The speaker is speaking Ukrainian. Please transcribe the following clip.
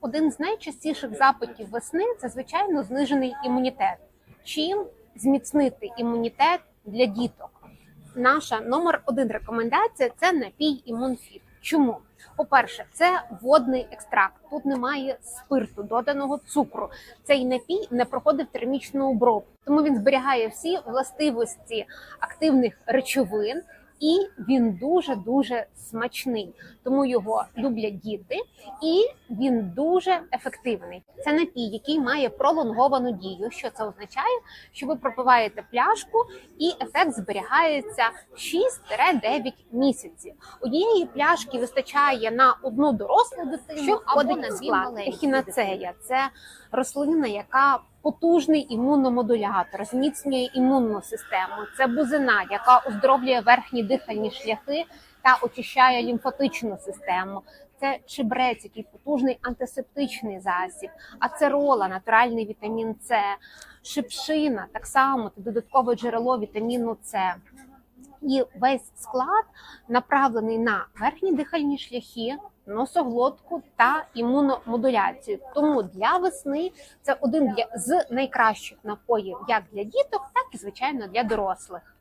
Один з найчастіших запитів весни це звичайно знижений імунітет. Чим зміцнити імунітет для діток? Наша номер один рекомендація це напій імунфіт. Чому? По-перше, це водний екстракт. Тут немає спирту, доданого цукру. Цей напій не проходив термічну обробку, тому він зберігає всі властивості активних речовин. І він дуже дуже смачний, тому його люблять діти, і він дуже ефективний. Це напій, який має пролонговану дію. Що це означає? Що ви пропиваєте пляшку, і ефект зберігається 6-9 місяців. Однієї пляшки вистачає на одну дорослу дитину, що або на дві маленькі Ехінацея це рослина, яка потужний імуномодулятор, зміцнює імунну систему. Це бузина, яка оздоровлює верхні дихальні шляхи та очищає лімфатичну систему. Це чебрець, який потужний антисептичний засіб, ацерола, натуральний вітамін С, шипшина, так само це додаткове джерело вітаміну С. І весь склад направлений на верхні дихальні шляхи, носоглотку та імуномодуляцію. Тому для весни це один з найкращих напоїв як для діток, так і звичайно для дорослих.